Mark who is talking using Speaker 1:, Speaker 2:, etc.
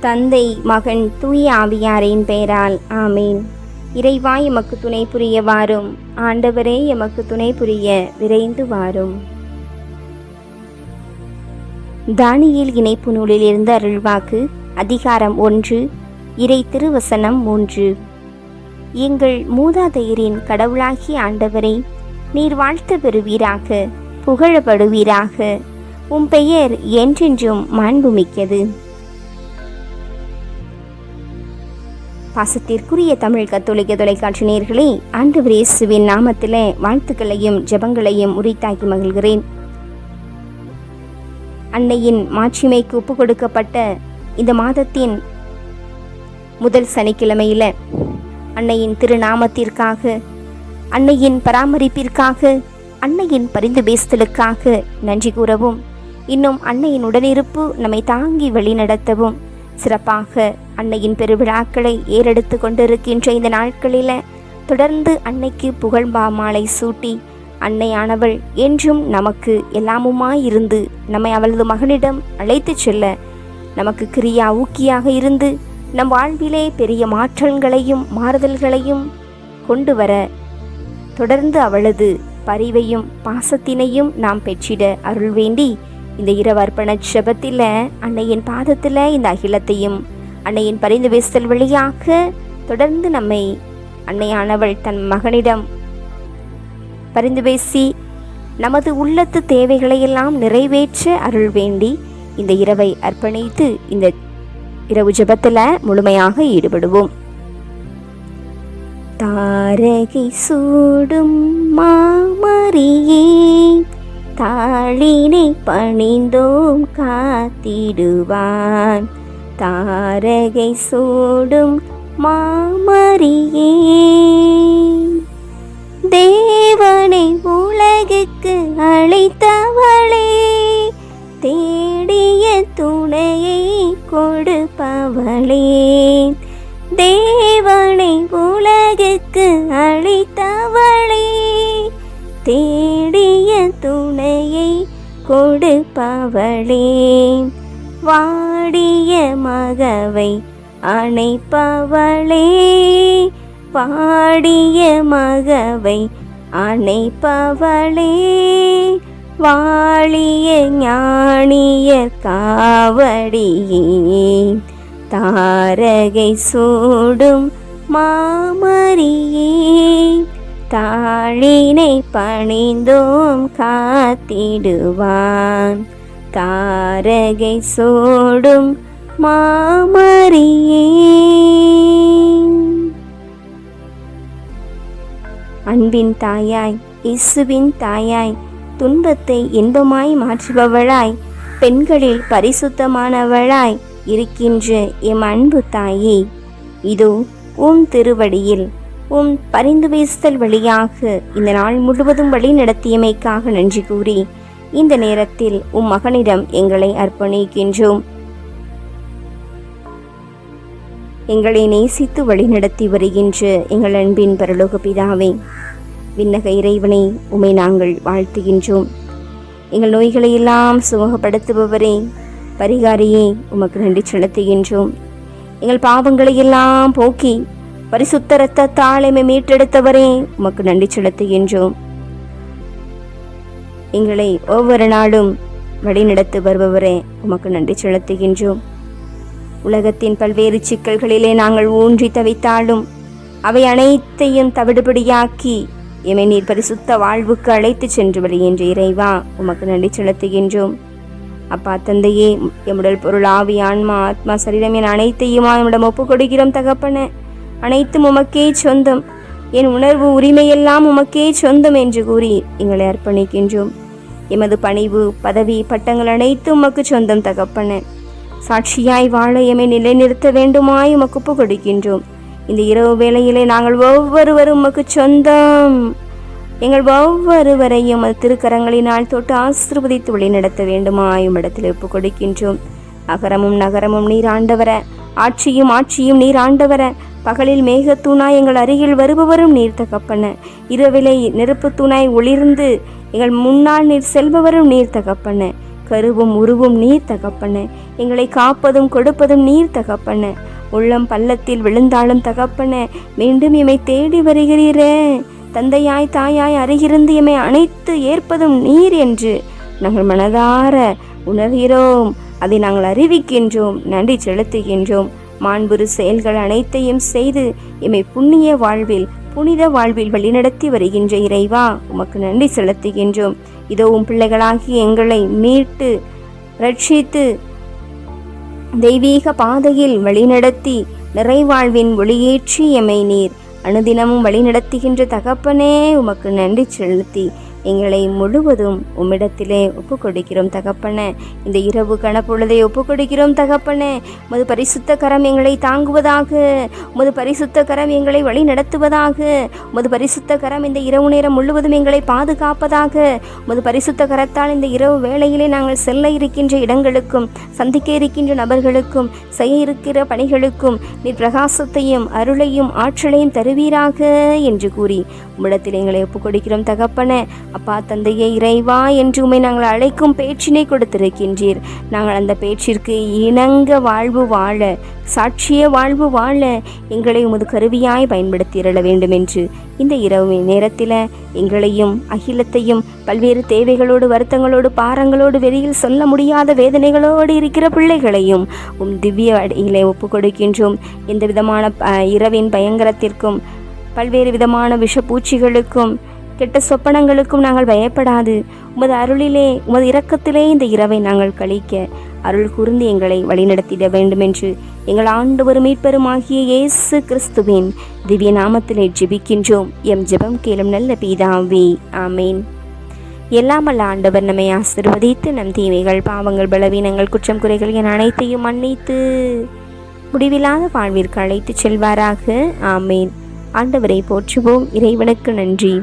Speaker 1: தந்தை மகன் தூய ஆவியாரின் பெயரால். ஆமீன். இறைவா எமக்கு துணை புரிய வாரும். ஆண்டவரே எமக்கு துணை புரிய விரைந்து வாரும். தானியில் இணைப்பு நூலிலிருந்து அருள்வாக்கு அதிகாரம் ஒன்று இறை திருவசனம் மூன்று. எங்கள் மூதாதையரின் கடவுளாகிய ஆண்டவரை நீர் வாழ்த்து பெறுவீராக புகழப்படுவீராக. உம் பெயர் என்றென்றும் மாண்புமிக்கது. பாசத்திற்குரிய தமிழ் கத்தோலிக்க தொலைக்காட்சி நேர்களே ஆண்டு பிரேசுவின் நாமத்திலே வாழ்த்துக்களையும் ஜெபங்களையும் உரித்தாக்கி மகிழ்கிறேன். அன்னையின் மாட்சிமைக்கு ஒப்பு கொடுக்கப்பட்ட இந்த மாதத்தின் முதல் சனிக்கிழமையில அன்னையின் திருநாமத்திற்காக அன்னையின் பராமரிப்பிற்காக அன்னையின் பரிந்து பேசுதலுக்காக நன்றி கூறவும் இன்னும் அன்னையின் உடனிருப்பு நம்மை தாங்கி வழிநடத்தவும் சிறப்பாக அன்னையின் பெருவிழாக்களை ஏறெடுத்து கொண்டிருக்கின்ற இந்த நாட்களில் தொடர்ந்து அன்னைக்கு புகழ் மாலை சூட்டி அன்னையானவள் என்றும் நமக்கு எல்லாமுமாயிருந்து நம்மை அவளது மகனிடம் அழைத்துச் செல்ல நமக்கு கிரியா ஊக்கியாக இருந்து நம் வாழ்விலே பெரிய மாற்றங்களையும் மாறுதல்களையும் கொண்டு வர தொடர்ந்து அவளது பரிவையும் பாசத்தினையும் நாம் பெற்றிட அருள் வேண்டி இந்த இரவு அர்ப்பண ஜெபத்தில் அன்னையின் பாதத்தில் இந்த அகிலத்தையும் அன்னையின் பரிந்து வீசல் வழியாக தொடர்ந்து நம்மை அன்னையானவள் தன் மகனிடம் பரிந்து பேசி நமது உள்ளத்து தேவைகளையெல்லாம் நிறைவேற்ற அருள் வேண்டி இந்த இரவை அர்ப்பணித்து இந்த இரவு ஜெபத்தில் முழுமையாக ஈடுபடுவோம். தாரகை சூடும் மாமரியே தாழினை பணிந்தோம் காத்திடுவான். தாரகை சூடும் மாமரியே. தேவனை உலகுக்கு அழைத்தவளே தேடிய துணையை கொடுப்பவளே. தேவனை உலகுக்கு அழைத்தவளே தேடிய துணை கொடுப்பவளே. வாடிய மகவை அணைப்பவளே. வாடிய மகவை அணைப்பவளே. வாழிய ஞானிய காவடியே. தாரகை சூடும் மாமரியே. தாழினை பணிந்தோம் காத்திடுவான். தாரகை சோடும் மாமரியே. அன்பின் தாயாய் இசுவின் தாயாய் துன்பத்தை இன்பமாய் மாற்றுபவளாய் பெண்களில் பரிசுத்தமானவளாய் இருக்கின்ற எம் அன்பு தாயே இதோ உன் திருவடியில் உம் பரிந்து பேசுதல் வழியாக இந்த நாள் முழுவதும் வழி நடத்தியமைக்காக நன்றி கூறி இந்த நேரத்தில் உம் மகனிடம் எங்களை அர்ப்பணிக்கின்றோம். எங்களை நேசித்து வழிநடத்தி வருகின்ற எங்கள் அன்பின் பரலோக பிதாவே விண்ணக இறைவனை உமை நாங்கள் வாழ்த்துகின்றோம். எங்கள் நோய்களை எல்லாம் சுமகப்படுத்துபவரே பரிகாரியே உமக்கு நன்றி செலுத்துகின்றோம். எங்கள் பாவங்களை எல்லாம் போக்கி பரிசுத்த ரத்த எம்மை மீட்டெடுத்தவரே உமக்கு நன்றி செலுத்துகின்றோம். எங்களை ஒவ்வொரு நாளும் வழிநடத்து வருபவரே உமக்கு நன்றி செலுத்துகின்றோம். உலகத்தின் பல்வேறு சிக்கல்களிலே நாங்கள் ஊன்றி தவித்தாலும் அவை அனைத்தையும் தவிடுபடியாக்கி எமை நீர் பரிசுத்த வாழ்வுக்கு அழைத்து சென்று வருகின்ற இறைவா உமக்கு நன்றி செலுத்துகின்றோம். அப்பா தந்தையே எம்முடல் பொருள் ஆவி ஆன்மா ஆத்மா சரீரம் என அனைத்தையுமா என்னிடம் ஒப்பு கொடுக்கிறோம் தகப்பன. அனைத்தும் உமக்கே சொந்தம். என் உணர்வு உரிமையெல்லாம் உமக்கே சொந்தம் என்று கூறி எங்களை அர்ப்பணிக்கின்றோம். எமது பணிவு பதவி பட்டங்கள் அனைத்தும் உமக்கு சொந்தம் தகப்பன. சாட்சியாய் வாழ எமை நிலைநிறுத்த வேண்டுமாய் உமக்கு ஒப்பு கொடுக்கின்றோம் இந்த இரவு வேளையிலே நாங்கள் ஒவ்வொருவரும் உமக்கு சொந்தம். எங்கள் ஒவ்வொருவரையும் அது திருக்கரங்களினால் தொட்டு ஆசிர்வதித்து வழிநடத்த வேண்டுமாய் உம்மிடத்தில் ஒப்பு கொடுக்கின்றோம் அகரமும் நகரமும் நீர் ஆண்டவர. ஆட்சியும் ஆட்சியும் நீர் ஆண்டவர. பகலில் மேகத்தூணாய் எங்கள் அருகில் வருபவரும் நீர் தகப்பன இரவிலே நெருப்பு தூணாய் ஒளிர்ந்து எங்கள் முன்னால் நீர் செல்பவரும் நீர் தகப்பன கருவும் உருவும் நீர் தகப்பன எங்களை காப்பதும் கொடுப்பதும் நீர் தகப்பன உள்ளம் பள்ளத்தில் விழுந்தாலும் தகப்பன. மீண்டும் எம்மை தேடி வருகிறீரே. தந்தையாய் தாயாய் அருகிருந்து எம்மை அனைத்து ஏற்பதும் நீர் என்று நாங்கள் மனதார உணர்கிறோம். அதை நாங்கள் அறிவிக்கின்றோம். நன்றி செலுத்துகின்றோம். மாண்புறு செயல்கள் அனைத்தையும் செய்து எம்மை புண்ணிய வாழ்வில் புனித வாழ்வில் வழிநடத்தி வருகின்ற இறைவா உமக்கு நன்றி செலுத்துகின்றோம். இதோ உம் பிள்ளைகளாகி எங்களை மீட்டு ரட்சித்து தெய்வீக பாதையில் வழிநடத்தி நிறைவாழ்வின் ஒளியேற்றி எமை நீர். அனுதினமும் வழிநடத்துகின்ற தகப்பனே உமக்கு நன்றி செலுத்தி. எங்களை முழுவதும் உம்மிடத்திலே ஒப்பு கொடுக்கிறோம் தகப்பன. இந்த இரவு கணப்பொழுதை ஒப்பு கொடுக்கிறோம் தகப்பன. முது பரிசுத்த கரம் எங்களை தாங்குவதாக முது பரிசுத்த கரம் எங்களை வழி நடத்துவதாக முது பரிசுத்த கரம் இந்த இரவு நேரம் முழுவதும் எங்களை பாதுகாப்பதாக முது பரிசுத்த கரத்தால் இந்த இரவு வேளையிலே நாங்கள் செல்ல இருக்கின்ற இடங்களுக்கும் சந்திக்க இருக்கின்ற நபர்களுக்கும் செய்ய இருக்கிற பணிகளுக்கும் நீர் பிரகாசத்தையும் அருளையும் ஆற்றலையும் தருவீராக என்று கூறி உம்மிடத்தில் எங்களை ஒப்புக் கொடுக்கிறோம் அப்பா தந்தையே இறைவா என்று உண்மை நாங்கள் அழைக்கும் பேச்சினை கொடுத்திருக்கின்றீர். நாங்கள் அந்த பேச்சிற்கு இணங்க வாழ்வு வாழ சாட்சிய வாழ்வு வாழ எங்களை உமது கருவியாய் பயன்படுத்தியிருள வேண்டும் என்று இந்த இரவு நேரத்தில் எங்களையும் அகிலத்தையும் பல்வேறு தேவைகளோடு வருத்தங்களோடு பாரங்களோடு வெளியில் சொல்ல முடியாத வேதனைகளோடு இருக்கிற பிள்ளைகளையும் உம் திவ்ய அடியிலே ஒப்பு கொடுக்கின்றோம் எந்த விதமான இரவின் பயங்கரத்திற்கும் பல்வேறு விதமான விஷப்பூச்சிகளுக்கும் கெட்ட சொப்பனங்களுக்கும் நாங்கள் பயப்படாது. உமது அருளிலே உமது இரக்கத்திலே இந்த இரவை நாங்கள் கழிக்க அருள் கூர்ந்து எங்களை வழிநடத்திட வேண்டுமென்று எங்கள் ஆண்டவரும் மீட்பெருமாகிய இயேசு கிறிஸ்துவின் திவ்ய நாமத்திலே ஜெபிக்கின்றோம். எம் ஜெபம் கேளும் நல்ல பீதாவே ஆமேன். எல்லாமல்ல ஆண்டவர் நம்மை ஆசிர்வதித்து நம் தீமைகள் பாவங்கள் பலவீனங்கள் குற்றம் குறைகள் என அனைத்தையும் மன்னித்து முடிவில்லாத வாழ்விற்கு அழைத்துச் செல்வாராக. ஆமேன். ஆண்டவரை போற்றுவோம். இறைவனுக்கு நன்றி.